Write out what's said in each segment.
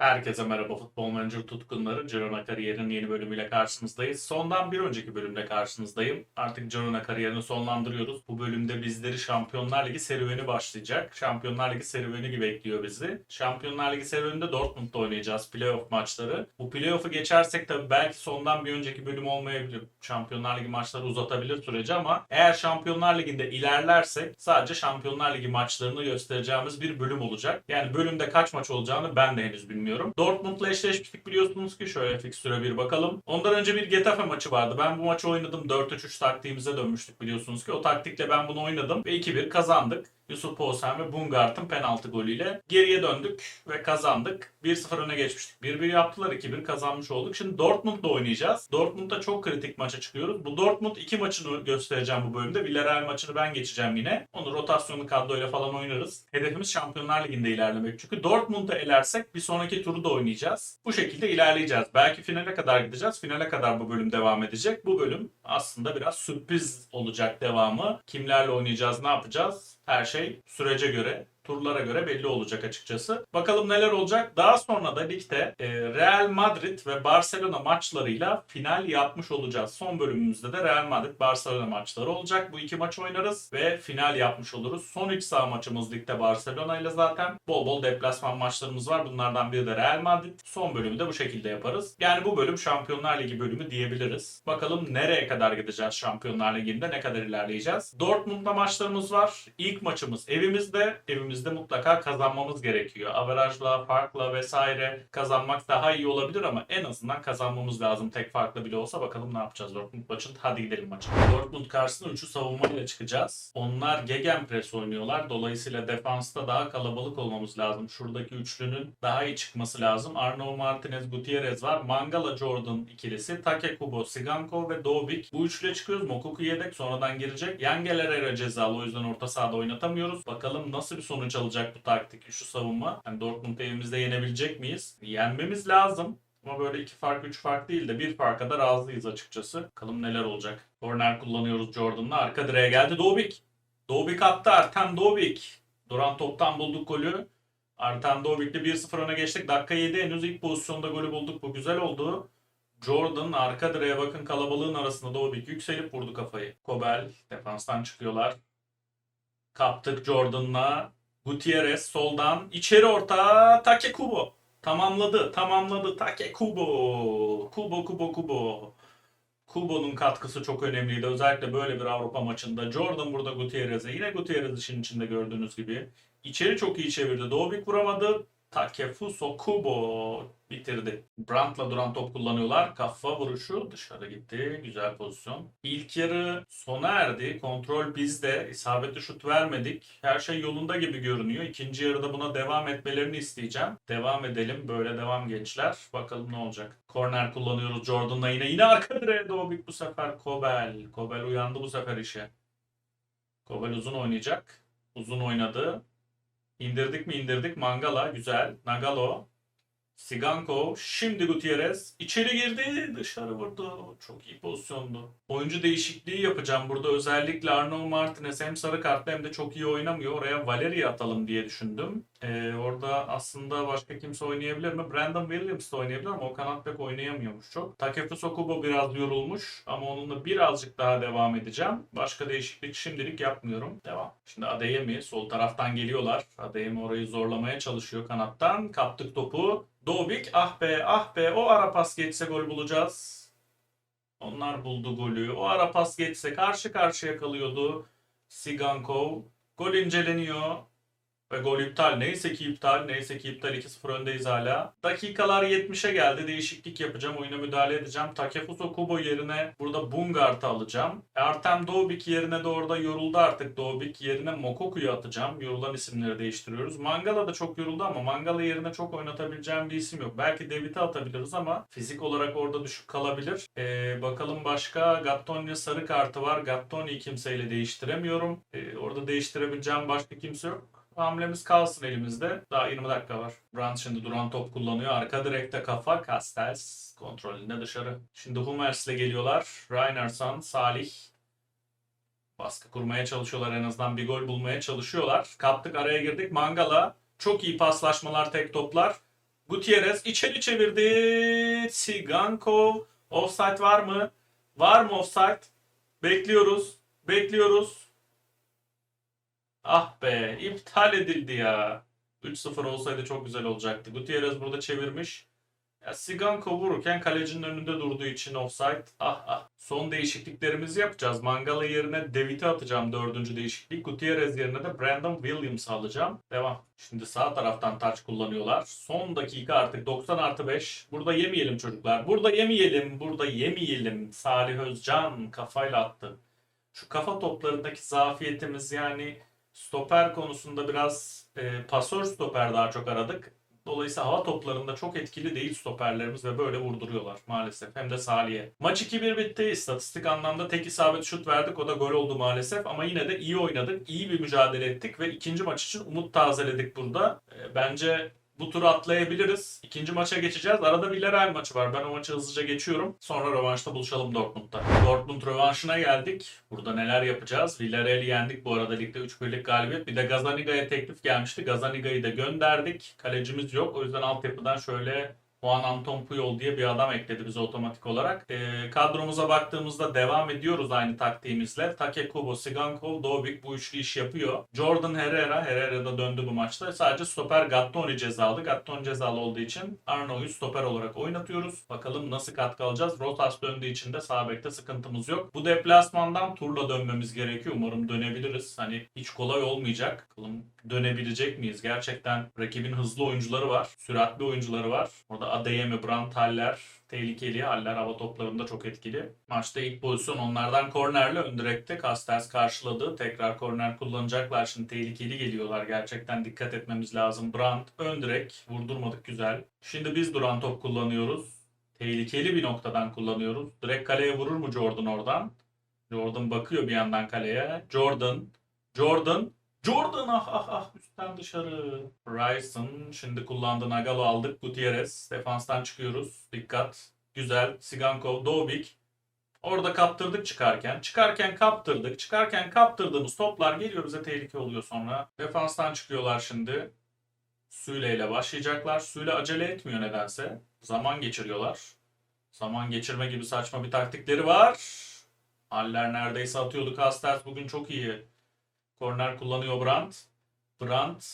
Herkese merhaba futbol manager tutkunları. Girona kariyerinin yeni bölümüyle karşınızdayız. Sondan bir önceki bölümde karşınızdayım. Artık Girona kariyerini sonlandırıyoruz. Bu bölümde bizleri Şampiyonlar Ligi serüveni başlayacak. Şampiyonlar Ligi serüveni gibi bekliyor bizi. Şampiyonlar Ligi serüveninde Dortmund'da oynayacağız playoff maçları. Bu playoff'u geçersek tabii belki sondan bir önceki bölüm olmayabilir. Şampiyonlar Ligi maçları uzatabilir süreci ama eğer Şampiyonlar Ligi'nde ilerlersek sadece Şampiyonlar Ligi maçlarını göstereceğimiz bir bölüm olacak. Yani bölümde kaç maç olacağını ben de henüz bilmiyorum. Dortmund'la eşleşmiştik biliyorsunuz ki şöyle fikstüre bir bakalım. Ondan önce bir Getafe maçı vardı. Ben bu maçı oynadım. 4-3-3 taktiğimize dönmüştük biliyorsunuz ki. O taktikle ben bunu oynadım ve 2-1 kazandık. Yusuf Poğuzhan ve Bungart'ın penaltı golüyle geriye döndük ve kazandık. 1-0 öne geçmiştik. 1-1 yaptılar, 2-1 kazanmış olduk. Şimdi Dortmund'da oynayacağız. Dortmund'da çok kritik maça çıkıyoruz. Bu Dortmund iki maçını göstereceğim bu bölümde. Villarreal maçını ben geçeceğim yine. Onu rotasyonlu kadroyla falan oynarız. Hedefimiz Şampiyonlar Ligi'nde ilerlemek. Çünkü Dortmund'da elersek bir sonraki turu da oynayacağız. Bu şekilde ilerleyeceğiz. Belki finale kadar gideceğiz. Finale kadar bu bölüm devam edecek. Bu bölüm aslında biraz sürpriz olacak devamı. Kimlerle oynayacağız, ne yapacağız? Her şey sürece göre, turlara göre belli olacak açıkçası. Bakalım neler olacak. Daha sonra da ligde e, Real Madrid ve Barcelona maçlarıyla final yapmış olacağız. Son bölümümüzde de Real Madrid Barcelona maçları olacak. Bu iki maç oynarız ve final yapmış oluruz. Son iç saha maçımız ligde Barcelona ile zaten. Bol bol deplasman maçlarımız var. Bunlardan biri de Real Madrid. Son bölümü de bu şekilde yaparız. Yani bu bölüm Şampiyonlar Ligi bölümü diyebiliriz. Bakalım nereye kadar gideceğiz Şampiyonlar Ligi'nde ne kadar ilerleyeceğiz. Dortmund'da maçlarımız var. İlk maçımız evimizde. Evimizde mutlaka kazanmamız gerekiyor. Averajla, farkla vesaire kazanmak daha iyi olabilir ama en azından kazanmamız lazım. Tek farklı bile olsa bakalım ne yapacağız Dortmund maçında. Hadi gidelim maça. Dortmund karşısında üçlü savunmayla çıkacağız. Onlar gegenpress oynuyorlar. Dolayısıyla defansta daha kalabalık olmamız lazım. Şuradaki üçlünün daha iyi çıkması lazım. Arnaud Martinez, Gutierrez var. Mangala Jordan ikilisi. Take Kubo, Siganko ve Dobik. Bu üçlüye çıkıyoruz. Mokuku yedek sonradan girecek. Yangel Herrera cezalı o yüzden orta sahada oynatamıyoruz. Bakalım nasıl bir sonuç alacak bu taktik, şu savunma. Yani Dortmund evimizde yenebilecek miyiz? Yenmemiz lazım. Ama böyle iki fark, üç fark değil de bir farka da razıyız açıkçası. Bakalım neler olacak. Korner kullanıyoruz Jordan'la. Arka direğe geldi Dobik. Dobik attı Artem Dobik. Duran toptan bulduk golü. Artem Dobik'le 1-0 öne geçtik. Dakika 7 henüz ilk pozisyonda golü bulduk. Bu güzel oldu. Jordan arka direğe bakın kalabalığın arasında Dobik yükselip vurdu kafayı. Kobel defanstan çıkıyorlar. Kaptık Jordan'la. Gutierrez soldan içeri orta Take Kubo. Tamamladı, tamamladı Take Kubo. Kubo, Kubo, Kubo. Kubo'nun katkısı çok önemliydi. Özellikle böyle bir Avrupa maçında. Jordan burada Gutierrez'e. Yine Gutierrez işin içinde gördüğünüz gibi. İçeri çok iyi çevirdi. Dobik vuramadı. Takefuso Kubo bitirdi. Brandt'la duran top kullanıyorlar. Kafa vuruşu dışarı gitti. Güzel pozisyon. İlk yarı sona erdi. Kontrol bizde. İsabetli şut vermedik. Her şey yolunda gibi görünüyor. İkinci yarıda buna devam etmelerini isteyeceğim. Devam edelim. Böyle devam gençler. Bakalım ne olacak. Korner kullanıyoruz Jordan'la yine. Yine arka direğe Dobik bu sefer. Kobel. Kobel uyandı bu sefer işe. Kobel uzun oynayacak. Uzun oynadı. İndirdik mi indirdik. Mangala güzel. Nagalo. Siganko. Şimdi Gutierrez. içeri girdi. Dışarı vurdu. Çok iyi pozisyondu. Oyuncu değişikliği yapacağım. Burada özellikle Arnaud Martinez hem sarı kartlı hem de çok iyi oynamıyor. Oraya Valeria atalım diye düşündüm. Ee, orada aslında başka kimse oynayabilir mi? Brandon Williams da oynayabilir ama o kanat bek oynayamıyormuş çok. Takefuso Kubo biraz yorulmuş ama onunla birazcık daha devam edeceğim. Başka değişiklik şimdilik yapmıyorum. Devam. Şimdi Adeyemi sol taraftan geliyorlar. Adeyemi orayı zorlamaya çalışıyor kanattan. Kaptık topu. Dobik ah be ah be o ara pas geçse gol bulacağız. Onlar buldu golü. O ara pas geçse karşı karşıya kalıyordu. Sigankov. Gol inceleniyor. Ve gol iptal. Neyse ki iptal. Neyse ki iptal. 2-0 öndeyiz hala. Dakikalar 70'e geldi. Değişiklik yapacağım. Oyuna müdahale edeceğim. Takefuso Kubo yerine burada Bungart'ı alacağım. Artem Dobik yerine de orada yoruldu artık Dobik. Yerine Mokoku'yu atacağım. Yorulan isimleri değiştiriyoruz. Mangala da çok yoruldu ama Mangala yerine çok oynatabileceğim bir isim yok. Belki David'i atabiliriz ama fizik olarak orada düşük kalabilir. Ee, bakalım başka. Gattoni sarı kartı var. Gattoni'yi kimseyle değiştiremiyorum. Ee, orada değiştirebileceğim başka kimse yok. Hamlemiz kalsın elimizde. Daha 20 dakika var. Brandt şimdi duran top kullanıyor. Arka direkte kafa. Castells kontrolünde dışarı. Şimdi Hummers'le geliyorlar. Reinerson, Salih. Baskı kurmaya çalışıyorlar. En azından bir gol bulmaya çalışıyorlar. Kaptık araya girdik. Mangala. Çok iyi paslaşmalar tek toplar. Gutierrez içeri çevirdi. Sigankov. Offside var mı? Var mı offside? Bekliyoruz. Bekliyoruz. Ah be iptal edildi ya. 3-0 olsaydı çok güzel olacaktı. Gutierrez burada çevirmiş. Ya Siganko vururken kalecinin önünde durduğu için offside. Ah ah. Son değişikliklerimizi yapacağız. Mangala yerine David'i atacağım dördüncü değişiklik. Gutierrez yerine de Brandon Williams'ı alacağım. Devam. Şimdi sağ taraftan taç kullanıyorlar. Son dakika artık 90 artı 5. Burada yemeyelim çocuklar. Burada yemeyelim. Burada yemeyelim. Salih Özcan kafayla attı. Şu kafa toplarındaki zafiyetimiz yani stoper konusunda biraz e, pasör stoper daha çok aradık. Dolayısıyla hava toplarında çok etkili değil stoperlerimiz ve böyle vurduruyorlar maalesef. Hem de Salih'e. Maç 2-1 bitti. İstatistik anlamda tek isabet şut verdik. O da gol oldu maalesef. Ama yine de iyi oynadık. iyi bir mücadele ettik ve ikinci maç için umut tazeledik burada. E, bence bu turu atlayabiliriz. İkinci maça geçeceğiz. Arada Villarreal maçı var. Ben o maçı hızlıca geçiyorum. Sonra rövanşta buluşalım Dortmund'da. Dortmund rövanşına geldik. Burada neler yapacağız? Villarreal'i yendik bu arada ligde 3-1'lik galibiyet. Bir de Gazaniga'ya teklif gelmişti. Gazaniga'yı da gönderdik. Kalecimiz yok. O yüzden altyapıdan şöyle Juan Anton Puyol diye bir adam ekledi bize otomatik olarak. Ee, kadromuza baktığımızda devam ediyoruz aynı taktiğimizle. Take Kubo, Sigankov, Dobik bu üçlü iş yapıyor. Jordan Herrera, Herrera da döndü bu maçta. Sadece stoper Gattoni cezalı. Gattoni cezalı olduğu için Arno'yu stoper olarak oynatıyoruz. Bakalım nasıl katkı alacağız. Rotas döndüğü için de sağ sıkıntımız yok. Bu deplasmandan turla dönmemiz gerekiyor. Umarım dönebiliriz. Hani hiç kolay olmayacak. Bakalım dönebilecek miyiz? Gerçekten rakibin hızlı oyuncuları var. Süratli oyuncuları var. Orada Adeyemi, Brandt, Haller tehlikeli. Haller hava toplarında çok etkili. Maçta ilk pozisyon onlardan kornerle ön direkte karşıladı. Tekrar korner kullanacaklar. Şimdi tehlikeli geliyorlar. Gerçekten dikkat etmemiz lazım. Brandt ön direk. Vurdurmadık güzel. Şimdi biz duran top kullanıyoruz. Tehlikeli bir noktadan kullanıyoruz. Direkt kaleye vurur mu Jordan oradan? Jordan bakıyor bir yandan kaleye. Jordan. Jordan. Jordan ah ah ah üstten dışarı. Ryson şimdi kullandı Nagalo aldık. Gutierrez defanstan çıkıyoruz. Dikkat. Güzel. Sigankov, Dobik. Orada kaptırdık çıkarken. Çıkarken kaptırdık. Çıkarken kaptırdığımız toplar geliyor bize tehlike oluyor sonra. Defanstan çıkıyorlar şimdi. Süle ile başlayacaklar. Süle acele etmiyor nedense. Zaman geçiriyorlar. Zaman geçirme gibi saçma bir taktikleri var. Haller neredeyse atıyordu. Castells bugün çok iyi. Korner kullanıyor Brandt. Brandt.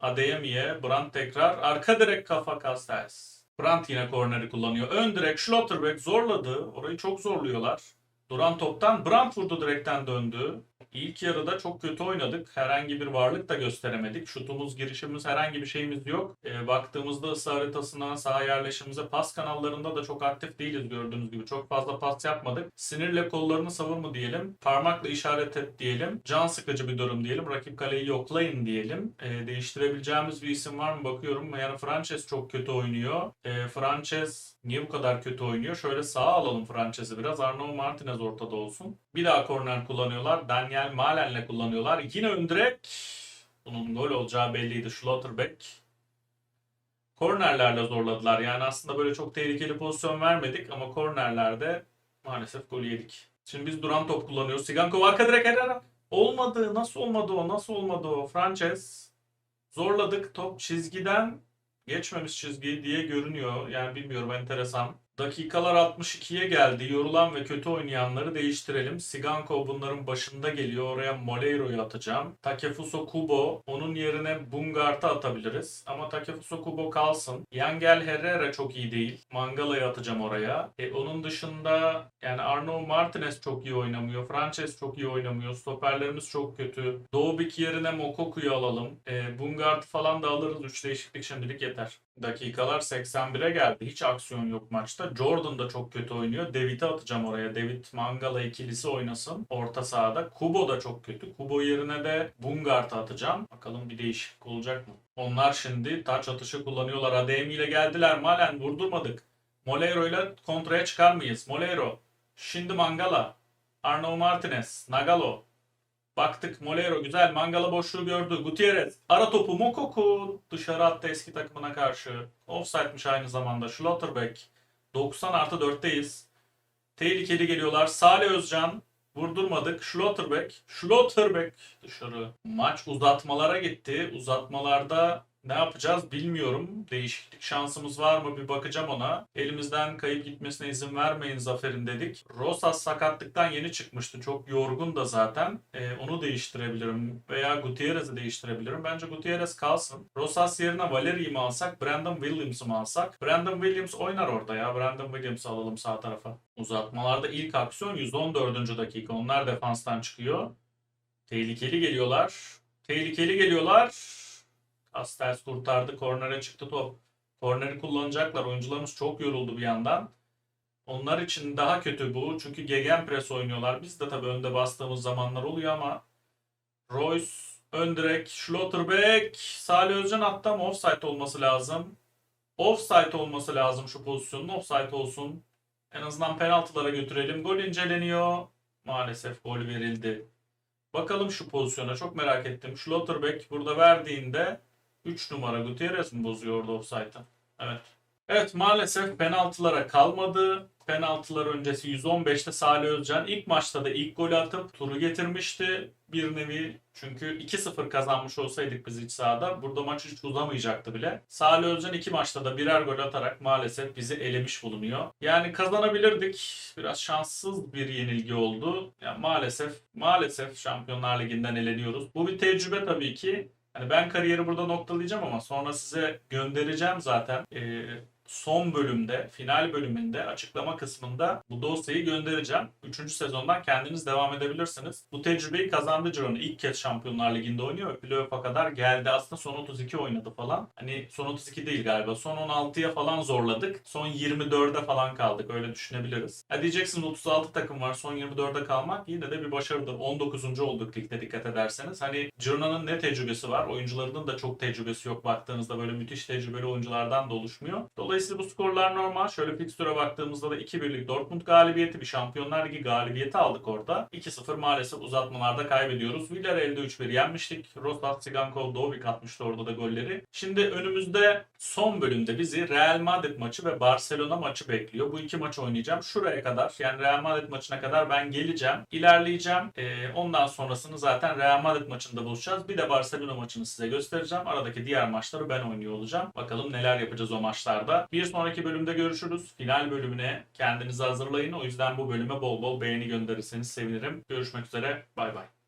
Adeyemiye. Brandt tekrar. Arka direk kafa Castells. Brandt yine korneri kullanıyor. Ön direk Schlotterbeck zorladı. Orayı çok zorluyorlar. Duran toptan Brandt vurdu direkten döndü. İlk yarıda çok kötü oynadık. Herhangi bir varlık da gösteremedik. Şutumuz, girişimiz, herhangi bir şeyimiz yok. E, baktığımızda ısı haritasına, saha yerleşimize, pas kanallarında da çok aktif değiliz gördüğünüz gibi. Çok fazla pas yapmadık. Sinirle kollarını savur mu diyelim. Parmakla işaret et diyelim. Can sıkıcı bir durum diyelim. Rakip kaleyi yoklayın diyelim. E, değiştirebileceğimiz bir isim var mı bakıyorum. Yani Frances çok kötü oynuyor. E, Frances niye bu kadar kötü oynuyor? Şöyle sağa alalım Frances'i biraz. Arnaud Martinez ortada olsun. Bir daha korner kullanıyorlar. Daniel Malen'le kullanıyorlar. Yine ön direk. Bunun gol olacağı belliydi. Schlotterbeck. Kornerlerle zorladılar. Yani aslında böyle çok tehlikeli pozisyon vermedik ama kornerlerde maalesef gol yedik. Şimdi biz duran top kullanıyoruz. Sigankov arka direk Herrera. Olmadı. Nasıl olmadı o? Nasıl olmadı o? Frances. Zorladık. Top çizgiden geçmemiş çizgiyi diye görünüyor. Yani bilmiyorum enteresan. Dakikalar 62'ye geldi. Yorulan ve kötü oynayanları değiştirelim. Sigankov bunların başında geliyor. Oraya Moleiro'yu atacağım. Takefuso Kubo. Onun yerine Bungart'ı atabiliriz. Ama Takefuso Kubo kalsın. Yangel Herrera çok iyi değil. Mangala'yı atacağım oraya. E, onun dışında yani Arnaud Martinez çok iyi oynamıyor. Frances çok iyi oynamıyor. Stoperlerimiz çok kötü. Doğubik yerine Mokoku'yu alalım. E, Bungart falan da alırız. 3 değişiklik şimdilik yeter. Dakikalar 81'e geldi. Hiç aksiyon yok maçta. Jordan da çok kötü oynuyor. David'i atacağım oraya. David Mangala ikilisi oynasın. Orta sahada. Kubo da çok kötü. Kubo yerine de Bungart'ı atacağım. Bakalım bir değişiklik olacak mı? Onlar şimdi taç atışı kullanıyorlar. Ademi ile geldiler. Malen vurdurmadık. Moleiro ile kontraya çıkar mıyız? Moleiro. Şimdi Mangala. Arnaud Martinez. Nagalo. Baktık Molero güzel. Mangala boşluğu gördü. Gutierrez. Ara topu Mokoku. Dışarı attı eski takımına karşı. Offside'miş aynı zamanda. Schlotterbeck. 90 artı 4'teyiz. Tehlikeli geliyorlar. Salih Özcan. Vurdurmadık. Schlotterbeck. Schlotterbeck dışarı. Maç uzatmalara gitti. Uzatmalarda Ne yapacağız bilmiyorum. Değişiklik şansımız var mı bir bakacağım ona. Elimizden kayıp gitmesine izin vermeyin Zafer'in dedik. Rosas sakatlıktan yeni çıkmıştı. Çok yorgun da zaten. Ee, onu değiştirebilirim. Veya Gutierrez'i değiştirebilirim. Bence Gutierrez kalsın. Rosas yerine Valeri'yi mi alsak? Brandon Williams'ı mı alsak? Brandon Williams oynar orada ya. Brandon Williams'ı alalım sağ tarafa. Uzatmalarda ilk aksiyon 114. dakika. Onlar defanstan çıkıyor. Tehlikeli geliyorlar. Tehlikeli geliyorlar. Castells kurtardı. Kornere çıktı top. Korneri kullanacaklar. Oyuncularımız çok yoruldu bir yandan. Onlar için daha kötü bu. Çünkü gegenpress oynuyorlar. Biz de tabii önde bastığımız zamanlar oluyor ama Royce ön direk, Schlotterbeck, Salih Özcan hatta mı offside olması lazım. Offside olması lazım şu pozisyonun. Offside olsun. En azından penaltılara götürelim. Gol inceleniyor. Maalesef gol verildi. Bakalım şu pozisyona çok merak ettim. Schlotterbeck burada verdiğinde 3 numara Gutierrez mi bozuyor orada offside'ı? Evet. Evet maalesef penaltılara kalmadı. Penaltılar öncesi 115'te Salih Özcan ilk maçta da ilk golü atıp turu getirmişti bir nevi. Çünkü 2-0 kazanmış olsaydık biz iç sahada burada maç hiç uzamayacaktı bile. Salih Özcan iki maçta da birer gol atarak maalesef bizi elemiş bulunuyor. Yani kazanabilirdik. Biraz şanssız bir yenilgi oldu. Yani maalesef maalesef Şampiyonlar Ligi'nden eleniyoruz. Bu bir tecrübe tabii ki. Yani ben kariyeri burada noktalayacağım ama sonra size göndereceğim zaten. Ee, son bölümde, final bölümünde açıklama kısmında bu dosyayı göndereceğim. Üçüncü sezondan kendiniz devam edebilirsiniz. Bu tecrübeyi kazandı Girona. İlk kez Şampiyonlar Ligi'nde oynuyor playoff'a kadar geldi. Aslında son 32 oynadı falan. Hani son 32 değil galiba. Son 16'ya falan zorladık. Son 24'e falan kaldık. Öyle düşünebiliriz. Ha diyeceksiniz 36 takım var. Son 24'e kalmak yine de bir başarıdır. 19. olduk ligde dikkat ederseniz. Hani Girona'nın ne tecrübesi var? Oyuncularının da çok tecrübesi yok. Baktığınızda böyle müthiş tecrübeli oyunculardan da oluşmuyor. Dolayısıyla bu skorlar normal. Şöyle fikstüre baktığımızda da 2-1'lik Dortmund galibiyeti, bir Şampiyonlar Ligi galibiyeti aldık orada. 2-0 maalesef uzatmalarda kaybediyoruz. Villarreal'de 3-1 yenmiştik. Rostov Tsigankov Dovik atmıştı orada da golleri. Şimdi önümüzde son bölümde bizi Real Madrid maçı ve Barcelona maçı bekliyor. Bu iki maç oynayacağım. Şuraya kadar yani Real Madrid maçına kadar ben geleceğim. ilerleyeceğim. Ee, ondan sonrasını zaten Real Madrid maçında buluşacağız. Bir de Barcelona maçını size göstereceğim. Aradaki diğer maçları ben oynuyor olacağım. Bakalım neler yapacağız o maçlarda. Bir sonraki bölümde görüşürüz. Final bölümüne kendinizi hazırlayın. O yüzden bu bölüme bol bol beğeni gönderirseniz sevinirim. Görüşmek üzere. Bay bay.